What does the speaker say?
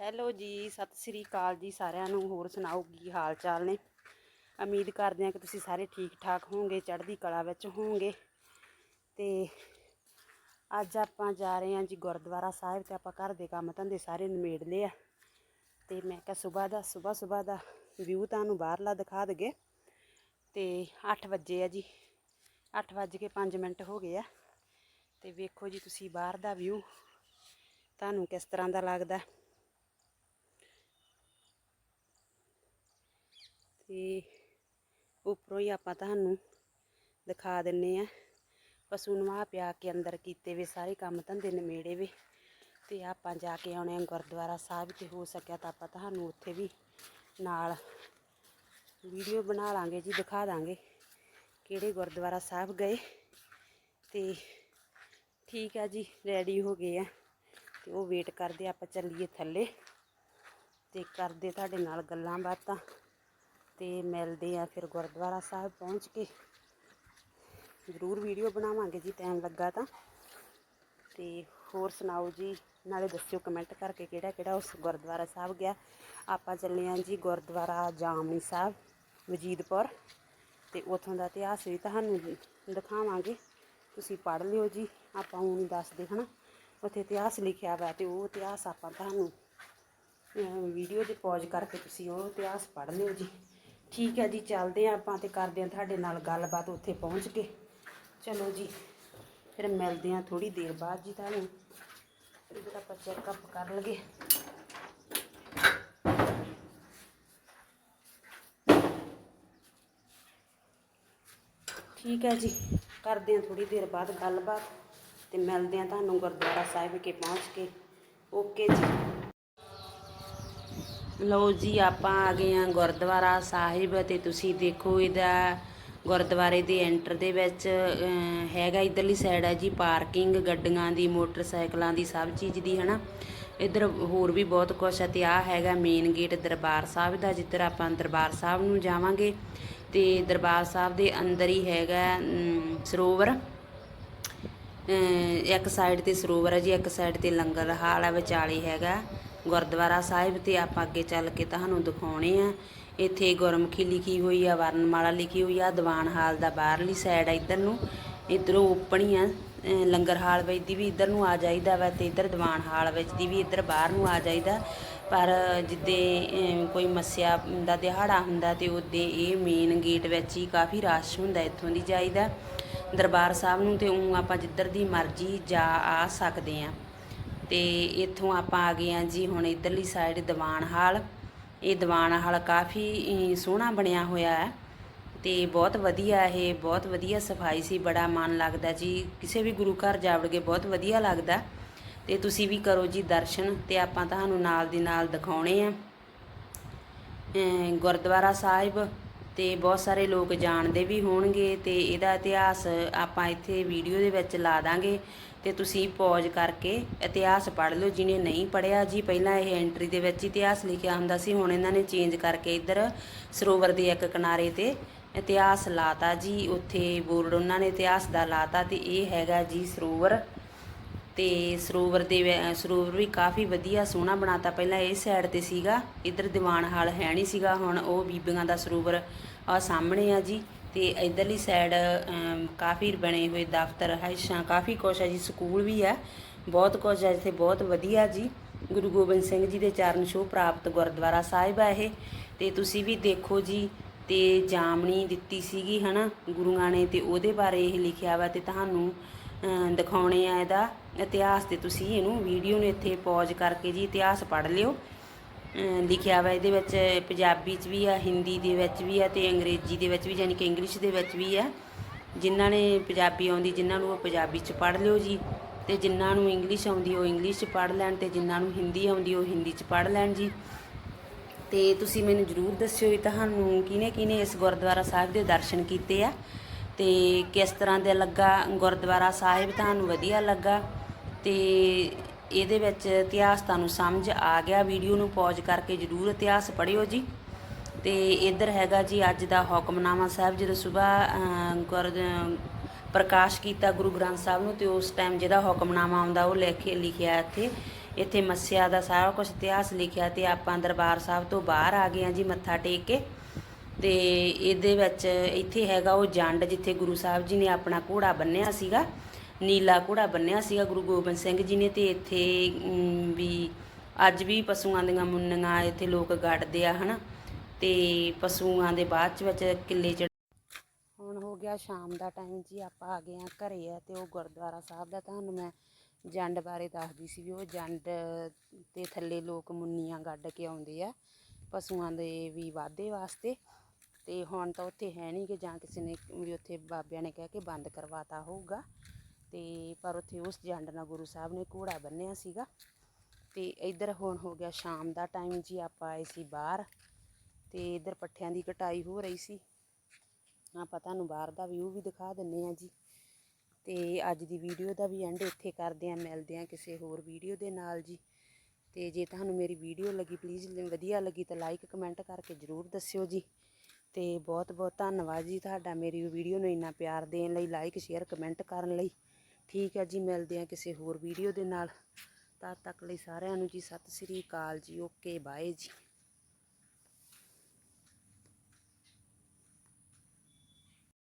Hello ਜੀ, ਸਤਿ ਸ੍ਰੀ ਅਕਾਲ ਜੀ ਸਾਰਿਆਂ ਨੂੰ। ਹੋਰ ਸੁਣਾਓ, ਕੀ ਹਾਲ ਚਾਲ ਨੇ? ਉਮੀਦ ਕਰਦੇ ਹਾਂ ਕਿ ਤੁਸੀਂ ਸਾਰੇ ਠੀਕ ਠਾਕ ਹੋਵੋਗੇ, ਚੜ੍ਹਦੀ ਕਲਾ ਵਿੱਚ ਹੋਵੋਗੇ। ਤੇ ਅੱਜ ਆਪਾਂ ਜਾ ਰਹੇ ਹਾਂ ਜੀ ਗੁਰਦੁਆਰਾ ਸਾਹਿਬ ਤੇ ਆਪਾਂ ਘਰ ਦੇ ਕੰਮ ਧੰਦੇ ਸਾਰੇ ਨਿਮੇੜ ਲਏ ਆ। ਤੇ ਮੈਂ ਕਿਹਾ ਸਵੇਰ ਦਾ ਸਵੇਰ ਸਵੇਰ ਦਾ ਵਿਊ ਤੁਹਾਨੂੰ ਬਾਹਰਲਾ ਦਿਖਾ ਦਗੇ ਤੇ 8 ਵਜੇ ਆ ਜੀ 8 ਵੱਜ ਕੇ 5 ਮਿੰਟ ਹੋ ਗਏ ਆ। ਤੇ ਵੇਖੋ ਜੀ ਤੁਸੀਂ ਬਾਹਰ ਦਾ ਵਿਊ, ਤੁਹਾਨੂੰ ਕਿਸ ਤਰ੍ਹਾਂ ਦਾ ਲੱਗਦਾ? ਤੇ ਉੱਪਰੋਂ ਹੀ ਆਪਾਂ ਤੁਹਾਨੂੰ ਦਿਖਾ ਦਿੰਨੇ ਆ। ਪਸ਼ੂ ਨਵਾ ਪਿਆ ਕੇ ਅੰਦਰ ਕੀਤੇ ਵੇ ਸਾਰੇ ਕੰਮ ਧੰਦੇ ਨਿਮੇੜੇ ਵੇ। ਤੇ ਆਪਾਂ ਜਾ ਕੇ ਆਉਣੇ ਆ ਗੁਰਦੁਆਰਾ ਸਾਹਿਬ ਤੇ ਹੋ ਸਕਿਆ ਤਾਂ ਆਪਾਂ ਤੁਹਾਨੂੰ ਉੱਥੇ ਵੀ ਨਾਲ ਵੀਡੀਓ ਬਣਾ ਲਾਂਗੇ ਜੀ, ਦਿਖਾ ਦਾਂਗੇ ਕਿਹੜੇ ਗੁਰਦੁਆਰਾ ਸਾਹਿਬ ਗਏ। ਤੇ ਠੀਕ ਆ ਜੀ ਰੈਡੀ ਹੋ ਗਏ ਆ। ਤੇ ਉਹ ਵੇਟ ਕਰਦੇ ਆਪਾਂ ਚੱਲੀਏ ਥੱਲੇ ਤੇ ਕਰਦੇ ਤੁਹਾਡੇ ਨਾਲ ਗੱਲਾਂ ਬਾਤਾਂ। ਤੇ ਮਿਲਦੇ ਆ ਫਿਰ ਗੁਰਦੁਆਰਾ ਸਾਹਿਬ ਪਹੁੰਚ ਕੇ। ਜ਼ਰੂਰ ਵੀਡੀਓ ਬਣਾਵਾਂਗੇ ਜੀ ਟਾਈਮ ਲੱਗਾ ਤਾਂ। ਤੇ ਹੋਰ ਸੁਣਾਓ ਜੀ, ਨਾਲੇ ਦੱਸਿਓ ਕਮੈਂਟ ਕਰਕੇ ਕਿਹੜਾ ਕਿਹੜਾ ਉਸ ਗੁਰਦੁਆਰਾ ਸਾਹਿਬ ਗਿਆ। ਆਪਾਂ ਚੱਲੇ ਆਂ ਜੀ ਗੁਰਦੁਆਰਾ ਜਾਮਨੀ ਸਾਹਿਬ, ਵਜੀਦਪੁਰ। ਤੇ ਉਥੋਂ ਦਾ ਇਤਿਹਾਸ ਵੀ ਤੁਹਾਨੂੰ ਦਿਖਾਵਾਂਗੇ। ਤੁਸੀਂ ਪੜ੍ਹ ਲਿਓ ਜੀ, ਆਪਾਂ ਉਹ ਨਹੀਂ ਦੱਸਦੇ, ਹਨਾ? ਉੱਥੇ ਇਤਿਹਾਸ ਲਿਖਿਆ ਵਾ ਤੇ ਉਹ ਇਤਿਹਾਸ ਆਪਾਂ ਤੁਹਾਨੂੰ ਵੀਡੀਓ 'ਚ ਪੌਜ਼ ਕਰਕੇ ਤੁਸੀਂ ਉਹ ਇਤਿਹਾਸ ਪੜ੍ਹ ਲਿਓ ਜੀ। ਠੀਕ ਹੈ ਜੀ, ਚੱਲਦੇ ਆਂ ਆਪਾਂ ਤੇ ਕਰਦੇ ਆਂ ਤੁਹਾਡੇ ਨਾਲ ਗੱਲਬਾਤ ਉੱਥੇ ਪਹੁੰਚ ਕੇ। ਚਲੋ ਜੀ, ਫਿਰ ਮਿਲਦੇ ਆਂ ਥੋੜੀ ਦੇਰ ਬਾਅਦ ਜੀ ਤੁਹਾਨੂੰ। ਇਧਰ ਆਪਾਂ ਚੈੱਕਅਪ ਕਰ ਲਗੇ ਠੀਕ ਹੈ ਜੀ, ਕਰਦੇ ਆਂ ਥੋੜੀ ਦੇਰ ਬਾਅਦ ਗੱਲਬਾਤ ਤੇ ਮਿਲਦੇ ਆਂ ਤੁਹਾਨੂੰ ਗੁਰਦੁਆਰਾ ਸਾਹਿਬ ਵਿਖੇ ਪਹੁੰਚ ਕੇ। ਓਕੇ ਜੀ। ਲਓ ਜੀ, ਆਪਾਂ ਆ ਗਏ ਆ ਗੁਰਦੁਆਰਾ ਸਾਹਿਬ ਤੇ ਤੁਸੀਂ ਦੇਖੋ ਇਹਦਾ ਗੁਰਦੁਆਰੇ ਦੇ ਐਂਟਰ ਦੇ ਵਿੱਚ ਹੈਗਾ ਇਧਰਲੀ ਸਾਈਡ ਹੈ ਜੀ ਪਾਰਕਿੰਗ ਗੱਡੀਆਂ ਦੀ, ਮੋਟਰਸਾਈਕਲਾਂ ਦੀ, ਸਭ ਚੀਜ਼ ਦੀ, ਹਨਾ? ਇੱਧਰ ਹੋਰ ਵੀ ਬਹੁਤ ਕੁਝ ਹੈ ਤੇ ਆ ਹੈਗਾ ਮੇਨ ਗੇਟ ਦਰਬਾਰ ਸਾਹਿਬ ਦਾ, ਜਿੱਧਰ ਆਪਾਂ ਦਰਬਾਰ ਸਾਹਿਬ ਨੂੰ ਜਾਵਾਂਗੇ ਤੇ ਦਰਬਾਰ ਸਾਹਿਬ ਦੇ ਅੰਦਰ ਹੀ ਹੈਗਾ ਸਰੋਵਰ। ਇੱਕ ਸਾਈਡ ਤੇ ਸਰੋਵਰ ਹੈ ਜੀ, ਇੱਕ ਸਾਈਡ ਤੇ ਲੰਗਰ ਹਾਲ ਹੈ, ਵਿਚਾਲੇ ਹੈਗਾ। ਗੁਰਦੁਆਰਾ ਸਾਹਿਬ ਤੇ ਆਪਾਂ ਅੱਗੇ ਚੱਲ ਕੇ ਤੁਹਾਨੂੰ ਦਿਖਾਉਣੇ ਆ। ਇੱਥੇ ਗੁਰਮੁਖੀ ਲਿਖੀ ਹੋਈ ਆ, ਵਰਨਮਾਲਾ ਲਿਖੀ ਹੋਈ ਆ, ਦੀਵਾਨ ਹਾਲ ਦਾ ਬਾਹਰਲੀ ਸਾਈਡ ਆ ਇੱਧਰ ਨੂੰ। ਇੱਧਰੋਂ ਓਪਨ ਹੀ ਆ ਲੰਗਰ ਹਾਲ ਵਿੱਚ ਦੀ ਵੀ ਇੱਧਰ ਨੂੰ ਆ ਜਾਈਦਾ ਵਾ ਤੇ ਇੱਧਰ ਦੀਵਾਨ ਹਾਲ ਵਿੱਚ ਦੀ ਵੀ ਇੱਧਰ ਬਾਹਰ ਨੂੰ ਆ ਜਾਈਦਾ। ਪਰ ਜਿੱਦੇ ਕੋਈ ਮੱਸਿਆ ਦਾ ਦਿਹਾੜਾ ਹੁੰਦਾ ਤੇ ਉਹਦੇ ਇਹ ਮੇਨ ਗੇਟ ਵਿੱਚ ਹੀ ਕਾਫੀ ਰਸ਼ ਹੁੰਦਾ ਇੱਥੋਂ ਦੀ ਜਾਈਦਾ। ਦਰਬਾਰ ਸਾਹਿਬ ਨੂੰ ਤੇ ਉਹ ਆਪਾਂ ਜਿੱਧਰ ਦੀ ਮਰਜ਼ੀ ਜਾ ਆ ਸਕਦੇ ਆ। ਤੇ ਇੱਥੋਂ ਆਪਾਂ ਆ ਗਏ ਆ ਜੀ ਹੁਣ ਇਧਰਲੀ ਸਾਈਡ ਦੀਵਾਨ ਹਾਲ। ਇਹ ਦੀਵਾਨ ਹਾਲ ਕਾਫੀ ਸੋਹਣਾ ਬਣਿਆ ਹੋਇਆ ਹੈ। ਤੇ ਬਹੁਤ ਵਧੀਆ ਇਹ, ਬਹੁਤ ਵਧੀਆ ਸਫ਼ਾਈ ਸੀ, ਬੜਾ ਮਨ ਲੱਗਦਾ ਜੀ। ਕਿਸੇ ਵੀ ਗੁਰੂ ਘਰ ਜਾਵੜਗੇ ਬਹੁਤ ਵਧੀਆ ਲੱਗਦਾ। ਤੇ ਤੁਸੀਂ ਵੀ ਕਰੋ ਜੀ ਦਰਸ਼ਨ ਤੇ ਆਪਾਂ ਤੁਹਾਨੂੰ ਨਾਲ ਦੀ ਨਾਲ ਦਿਖਾਉਣੇ ਆ। ਗੁਰਦੁਆਰਾ ਸਾਹਿਬ ਤੇ ਬਹੁਤ ਸਾਰੇ ਲੋਕ ਜਾਣਦੇ ਵੀ ਹੋਣਗੇ ਤੇ ਇਹਦਾ ਇਤਿਹਾਸ ਆਪਾਂ ਇੱਥੇ ਵੀਡੀਓ ਦੇ ਵਿੱਚ ਲਾ ਦਾਂਗੇ। ਤੇ ਤੁਸੀਂ ਪੌਜ਼ ਕਰਕੇ ਇਤਿਹਾਸ ਪੜ੍ਹ ਲਓ। ਜਿਹਨੇ ਨਹੀਂ ਪੜ੍ਹਿਆ ਜੀ, ਪਹਿਲਾਂ ਇਹ ਐਂਟਰੀ ਦੇ ਵਿੱਚ ਇਤਿਹਾਸ ਲਿਖਿਆ ਹੁੰਦਾ ਸੀ। ਹੁਣ ਇਹਨਾਂ ਨੇ ਚੇਂਜ ਕਰਕੇ ਇੱਧਰ ਸਰੋਵਰ ਦੇ ਇੱਕ ਕਿਨਾਰੇ ਤੇ ਇਤਿਹਾਸ ਲਾਤਾ ਜੀ। ਉੱਥੇ ਬੋਰਡ ਉਹਨਾਂ ਨੇ ਇਤਿਹਾਸ ਦਾ ਲਾਤਾ ਤੇ ਇਹ ਹੈਗਾ ਜੀ ਸਰੋਵਰ। ਤੇ ਸਰੋਵਰ ਦੇ ਵਿ- ਸਰੋਵਰ ਵੀ ਕਾਫੀ ਵਧੀਆ ਸੋਹਣਾ ਬਣਾਤਾ। ਪਹਿਲਾਂ ਇਹ ਸਾਈਡ ਤੇ ਸੀਗਾ, ਇੱਧਰ ਦੀਵਾਨ ਹਾਲ ਹੈ ਨਹੀਂ ਸੀਗਾ, ਹੁਣ ਉਹ ਬੀਬੀਆਂ ਦਾ ਸਰੋਵਰ ਆ ਸਾਹਮਣੇ ਆ ਜੀ। ਤੇ ਇਧਰਲੀ ਸਾਈਡ ਕਾਫੀ ਬਣੇ ਹੋਏ ਦਫ਼ਤਰ, ਹਾਇਸ਼ਾਂ, ਕਾਫੀ ਕੁਛ ਹੈ ਜੀ, ਸਕੂਲ ਵੀ ਹੈ। ਬਹੁਤ ਕੁਝ ਹੈ ਇੱਥੇ, ਬਹੁਤ ਵਧੀਆ ਜੀ। ਗੁਰੂ ਗੋਬਿੰਦ ਸਿੰਘ ਜੀ ਦੇ ਚਰਨ ਛੋਹ ਪ੍ਰਾਪਤ ਗੁਰਦੁਆਰਾ ਸਾਹਿਬ ਹੈ ਇਹ। ਤੇ ਤੁਸੀਂ ਵੀ ਦੇਖੋ ਜੀ, ਤੇ ਜਾਮਣੀ ਦਿੱਤੀ ਸੀਗੀ ਹਨਾ ਗੁਰੂਆਂ ਨੇ ਤੇ ਉਹਦੇ ਬਾਰੇ ਇਹ ਲਿਖਿਆ ਵਾ ਤੇ ਤੁਹਾਨੂੰ ਦਿਖਾਉਣੇ ਆ ਇਹਦਾ ਇਤਿਹਾਸ ਤੇ ਤੁਸੀਂ ਇਹਨੂੰ ਵੀਡੀਓ ਨੂੰ ਇੱਥੇ ਪੌਜ਼ ਕਰਕੇ ਜੀ ਇਤਿਹਾਸ ਪੜ੍ਹ ਲਿਓ। ਲਿਖਿਆ ਵਾ ਇਹਦੇ ਵਿੱਚ ਪੰਜਾਬੀ 'ਚ ਵੀ ਆ, ਹਿੰਦੀ ਦੇ ਵਿੱਚ ਵੀ ਆ ਤੇ ਅੰਗਰੇਜ਼ੀ ਦੇ ਵਿੱਚ ਵੀ ਯਾਨੀ ਕਿ ਇੰਗਲਿਸ਼ ਦੇ ਵਿੱਚ ਵੀ ਆ। ਜਿਨ੍ਹਾਂ ਨੇ ਪੰਜਾਬੀ ਆਉਂਦੀ, ਜਿਨ੍ਹਾਂ ਨੂੰ ਉਹ ਪੰਜਾਬੀ 'ਚ ਪੜ੍ਹ ਲਿਓ ਜੀ ਤੇ ਜਿਨ੍ਹਾਂ ਨੂੰ ਇੰਗਲਿਸ਼ ਆਉਂਦੀ, ਉਹ ਇੰਗਲਿਸ਼ 'ਚ ਪੜ੍ਹ ਲੈਣ ਤੇ ਜਿਨ੍ਹਾਂ ਨੂੰ ਹਿੰਦੀ ਆਉਂਦੀ, ਉਹ ਹਿੰਦੀ 'ਚ ਪੜ੍ਹ ਲੈਣ ਜੀ। ਤੇ ਤੁਸੀਂ ਮੈਨੂੰ ਜਰੂਰ ਦੱਸਿਓ ਵੀ ਤੁਹਾਨੂੰ ਕਿਹਨੇ ਕਿਹਨੇ ਇਸ ਗੁਰਦੁਆਰਾ ਸਾਹਿਬ ਦੇ ਦਰਸ਼ਨ ਕੀਤੇ ਆ। ਤੇ ਕਿਸ ਤਰ੍ਹਾਂ ਦਾ ਲੱਗਾ? ਗੁਰਦੁਆਰਾ ਸਾਹਿਬ ਤੁਹਾਨੂੰ ਵਧੀਆ ਲੱਗਾ? ਤੇ ਇਹਦੇ ਵਿੱਚ ਇਤਿਹਾਸ ਤੁਹਾਨੂੰ ਸਮਝ ਆ ਗਿਆ। ਵੀਡੀਓ ਨੂੰ ਪੌਜ਼ ਕਰਕੇ ਜਰੂਰ ਇਤਿਹਾਸ ਪੜ੍ਹਿਓ ਜੀ। ਤੇ ਇੱਧਰ ਹੈਗਾ ਜੀ ਅੱਜ ਦਾ ਹੁਕਮਨਾਮਾ ਸਾਹਿਬ। ਜਦੋਂ ਸਵੇਰ ਗੁਰ, ਪ੍ਰਕਾਸ਼ ਕੀਤਾ ਗੁਰੂ ਗ੍ਰੰਥ ਸਾਹਿਬ ਨੂੰ, ਤੇ ਉਸ ਟਾਈਮ ਜਿਹਦਾ ਹੁਕਮਨਾਮਾ ਆਉਂਦਾ, ਉਹ ਲਿਖ ਕੇ ਲਿਖਿਆ ਇੱਥੇ। ਇੱਥੇ ਮੱਸਿਆ ਦਾ ਸਾਰਾ ਕੁਝ ਇਤਿਹਾਸ ਲਿਖਿਆ ਤੇ ਆਪਾਂ ਦਰਬਾਰ ਸਾਹਿਬ ਤੋਂ ਬਾਹਰ ਆ ਗਏ ਆ ਜੀ ਮੱਥਾ ਟੇਕ ਕੇ। ਤੇ ਇਹਦੇ ਵਿੱਚ ਇੱਥੇ ਹੈਗਾ ਉਹ ਜੰਡ ਜਿੱਥੇ ਗੁਰੂ ਸਾਹਿਬ ਜੀ ਨੇ ਆਪਣਾ ਘੋੜਾ ਬੰਨਿਆ ਸੀਗਾ, ਨੀਲਾ ਘੋੜਾ ਬੰਨਿਆ ਸੀਗਾ ਗੁਰੂ ਗੋਬਿੰਦ ਸਿੰਘ ਜੀ ਨੇ ਤੇ ਇੱਥੇ ਵੀ ਅੱਜ ਵੀ ਪਸ਼ੂਆਂ ਦੀਆਂ ਮੁੰਨੀਆਂ ਇੱਥੇ ਲੋਕ ਗੱਡਦੇ ਆ, ਹਨਾ? ਤੇ ਪਸ਼ੂਆਂ ਦੇ ਬਾਅਦ ਚ ਵਿੱਚ ਕਿੱਲੇ ਚ ਹੁਣ ਹੋ ਗਿਆ ਸ਼ਾਮ ਦਾ ਟਾਈਮ ਜੀ, ਆਪਾਂ ਆ ਗਏ ਆ ਘਰੇ ਆ ਤੇ ਉਹ ਗੁਰਦੁਆਰਾ ਸਾਹਿਬ ਦਾ, ਤੁਹਾਨੂੰ ਮੈਂ ਜੰਡ ਬਾਰੇ ਦੱਸਦੀ ਸੀ ਵੀ ਉਹ ਜੰਡ ਤੇ ਥੱਲੇ ਲੋਕ ਮੁੰਨੀਆਂ ਗੱਡ ਕੇ ਆਉਂਦੇ ਆ, ਪਸ਼ੂਆਂ ਦੇ ਵੀ ਵਾਧੇ ਵਾਸਤੇ। ਤੇ ਹੁਣ ਤਾਂ ਉੱਥੇ ਹੈ ਨਹੀਂ ਕਿ ਜਾਂ ਕਿਸੇ ਨੇ ਵੀ ਉੱਥੇ ਬਾਬਿਆਂ ਨੇ ਕਹਿ ਕੇ ਬੰਦ ਕਰਵਾਤਾ ਹੋਊਗਾ। ਤੇ ਪਰ ਉੱਥੇ ਉਸ ਜੰਡ ਨਾਲ ਗੁਰੂ ਸਾਹਿਬ ਨੇ ਘੋੜਾ ਬੰਨਿਆ ਸੀਗਾ। ਤੇ ਇੱਧਰ ਹੁਣ ਹੋ ਗਿਆ ਸ਼ਾਮ ਦਾ ਟਾਈਮ ਜੀ, ਆਪਾਂ ਆਏ ਸੀ ਬਾਹਰ। ਤੇ ਇੱਧਰ ਪੱਠਿਆਂ ਦੀ ਕਟਾਈ ਹੋ ਰਹੀ ਸੀ। ਆਪਾਂ ਤੁਹਾਨੂੰ ਬਾਹਰ ਦਾ ਵਿਊ ਵੀ ਦਿਖਾ ਦਿੰਨੇ ਆ ਜੀ। ਤੇ ਅੱਜ ਦੀ ਵੀਡੀਓ ਦਾ ਵੀ ਐਂਡ ਇੱਥੇ ਕਰਦੇ ਆ ਮਿਲਦੇ ਆ ਕਿਸੇ ਹੋਰ ਵੀਡੀਓ ਦੇ ਨਾਲ ਜੀ। ਤੇ ਜੇ ਤੁਹਾਨੂੰ ਮੇਰੀ ਵੀਡੀਓ ਲੱਗੀ ਪਲੀਜ਼ ਵਧੀਆ ਲੱਗੀ ਤਾਂ ਲਾਈਕ ਕਮੈਂਟ ਕਰਕੇ ਜਰੂਰ ਦੱਸਿਓ ਜੀ। ਤੇ ਬਹੁਤ ਬਹੁਤ ਧੰਨਵਾਦ ਜੀ ਤੁਹਾਡਾ ਮੇਰੀ ਵੀਡੀਓ ਨੂੰ ਇੰਨਾ ਪਿਆਰ ਦੇਣ ਲਈ ਲਾਈਕ ਸ਼ੇਅਰ ਕਮੈਂਟ ਕਰਨ ਲਈ। ਠੀਕ ਹੈ ਜੀ, ਮਿਲਦੇ ਆ ਕਿਸੇ ਹੋਰ ਵੀਡੀਓ ਦੇ ਨਾਲ। ਤਦ ਤੱਕ ਲਈ ਸਾਰਿਆਂ ਨੂੰ ਜੀ ਸਤਿ ਸ੍ਰੀ ਅਕਾਲ ਜੀ ਓਕੇ ਬਾਏ ਜੀ।